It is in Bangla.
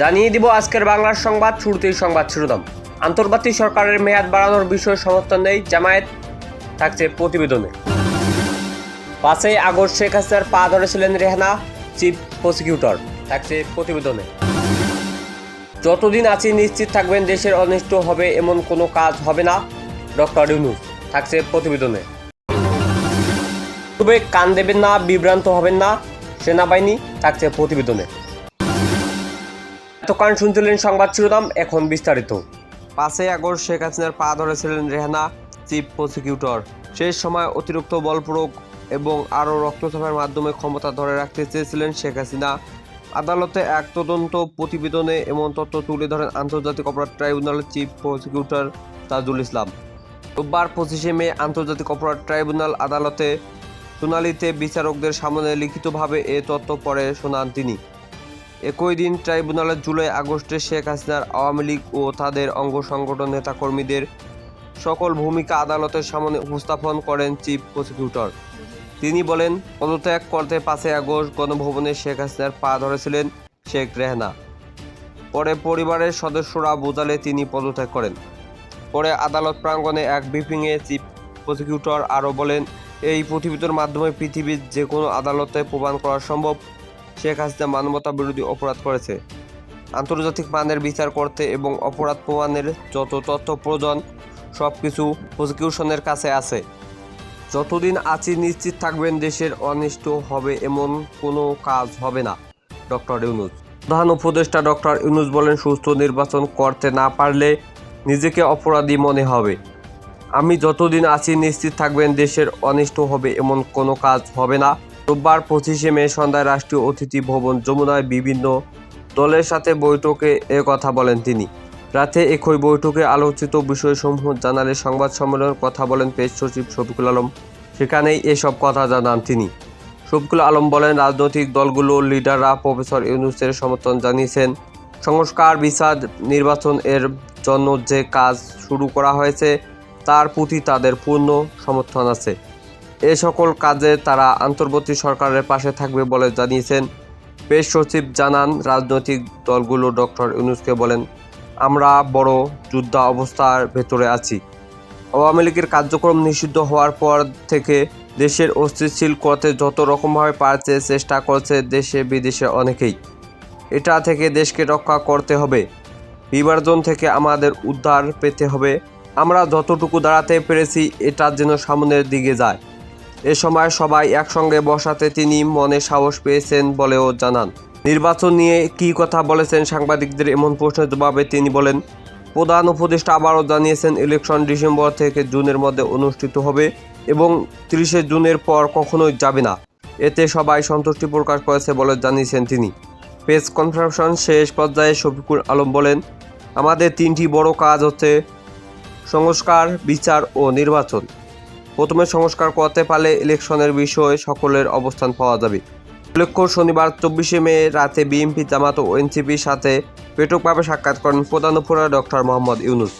জানিয়ে দিব আজকের বাংলার সংবাদ, শুরুতেই সংবাদ শিরোনাম। আন্তর্জাতিক সরকারের মেয়াদ বাড়ানোর বিষয়ে সমর্থন নেই জামায়াত, থাকছে প্রতিবেদনে। পাঁচই আগস্ট শেখ হাসিনার পা ধরেছিলেন রেহানা, চিফ প্রসিকিউটর, থাকছে প্রতিবেদনে। যতদিন আছি নিশ্চিত থাকবেন দেশের অনিষ্ট হবে, এমন কোনো কাজ হবে না, ডক্টর ইউনুস, থাকছে প্রতিবেদনে। তবে কান দেবেন না, বিভ্রান্ত হবেন না, সেনাবাহিনী, থাকছে প্রতিবেদনে। এতক্ষণ শুনছিলেন সংবাদ শিরোনাম, এখন বিস্তারিত। পাঁচই আগস্ট শেখ হাসিনার পা ধরেছিলেন রেহানা, চিফ প্রসিকিউটর। শেষ সময় অতিরিক্ত বল প্রয়োগ এবং আরও রক্তচাপের মাধ্যমে ক্ষমতা ধরে রাখতে চেয়েছিলেন শেখ হাসিনা। আদালতে এক তদন্ত প্রতিবেদনে এমন তথ্য তুলে ধরেন আন্তর্জাতিক অপরাধ ট্রাইব্যুনালের চিফ প্রসিকিউটর তাজুল ইসলাম। রোববার পঁচিশে মে আন্তর্জাতিক অপরাধ ট্রাইব্যুনাল আদালতে শুনানিতে বিচারকদের সামনে লিখিতভাবে এ তথ্য পড়ে শোনান তিনি। একই দিন ট্রাইব্যুনালের জুলাই আগস্টে শেখ হাসিনার আওয়ামী লীগ ও তাদের অঙ্গ সংগঠন নেতাকর্মীদের সকল ভূমিকা আদালতের সামনে উপস্থাপন করেন চিফ প্রসিকিউটর। তিনি বলেন, পদত্যাগ করতে পাঁচই আগস্ট গণভবনে শেখ হাসিনার পা ধরেছিলেন শেখ রেহনা। পরে পরিবারের সদস্যরা বোঝালে তিনি পদত্যাগ করেন। পরে আদালত প্রাঙ্গণে এক ব্রিফিংয়ে চিফ প্রসিকিউটর আরও বলেন, এই প্রতিবেদনের মাধ্যমে পৃথিবীর যে কোনো আদালতে প্রমাণ করা সম্ভব। শেখ হাসিনা মানবতা বিরোধী অপরাধ করেছে। আন্তর্জাতিক মানের বিচার করতে এবং অপরাধ প্রমাণের যত তথ্য প্রয়োজন সব কিছু প্রসিকিউশনের কাছে আছে। যতদিন আছি, নিশ্চিত থাকবেন দেশের অনিষ্ট হবে এমন কোনো কাজ হবে না, ডক্টর ইউনুস। প্রধান উপদেষ্টা ডক্টর ইউনুস বলেন, সুস্থ নির্বাচন করতে না পারলে নিজেকে অপরাধী মনে হবে। আমি যতদিন আছি, নিশ্চিত থাকবেন দেশের অনিষ্ট হবে এমন কোনো কাজ হবে না রোববার পঁচিশে মে সন্ধ্যায় রাষ্ট্রীয় অতিথি ভবন যমুনায় বিভিন্ন দলের সাথে বৈঠকে এ কথা বলেন তিনি। রাতে একই বৈঠকে আলোচিত বিষয়সমূহ জানালে সংবাদ সম্মেলনের কথা বলেন পেশ সচিব শফিকুল আলম। সেখানেই এসব কথা জানান তিনি। শফিকুল আলম বলেন, রাজনৈতিক দলগুলোর লিডাররা প্রফেসর ইউনুসের সমর্থন জানিয়েছেন, সংস্কার বিচার নির্বাচন এর জন্য যে কাজ শুরু করা হয়েছে, তার প্রতি তাদের পূর্ণ সমর্থন আছে। এ সকল কাজে তারা আন্তর্বর্তী সরকারের পাশে থাকবে বলে জানিয়েছেন পেশ সচিব জানান রাজনৈতিক দলগুলো ডক্টর ইউনুসকে বলেন, আমরা বড় যুদ্ধা অবস্থার ভেতরে আছি। আওয়ামী লীগের কার্যক্রম নিষিদ্ধ হওয়ার পর থেকে দেশের অস্থিতিশীল করতে যত রকমভাবে পারছে চেষ্টা করছে দেশে বিদেশে অনেকেই। এটা থেকে দেশকে রক্ষা করতে হবে। বিভাজন থেকে আমাদের উদ্ধার পেতে হবে। আমরা যতটুকু দাঁড়াতে পেরেছি, এটা যেন সামনের দিকে যায়। এ সময় সবাই একসঙ্গে বসাতে তিনি মনে সাহস পেয়েছেন বলেও জানান। নির্বাচন নিয়ে কী কথা বলেছেন সাংবাদিকদের এমন প্রশ্নের জবাবে তিনি বলেন, প্রধান উপদেষ্টা আবারও জানিয়েছেন ইলেকশন ডিসেম্বর থেকে জুনের মধ্যে অনুষ্ঠিত হবে এবং তিরিশে জুনের পর কখনোই যাবে না। এতে সবাই সন্তুষ্টি প্রকাশ করেছে বলে জানিয়েছেন তিনি। প্রেস কনফারেন্স শেষ পর্যায়ে শফিকুল আলম বলেন, আমাদের তিনটি বড় কাজ হচ্ছে সংস্কার, বিচার ও নির্বাচন। প্রথমে সংস্কার করতে পারলে ইলেকশনের বিষয়ে সকলের অবস্থান পাওয়া যাবে। উল্লেখ্য, শনিবার চব্বিশে মে রাতে বিএনপি জামাত ও এনসিপির সাথে পেটকভাবে সাক্ষাৎ করেন প্রধান উপরা ডক্টর মোহাম্মদ ইউনুস।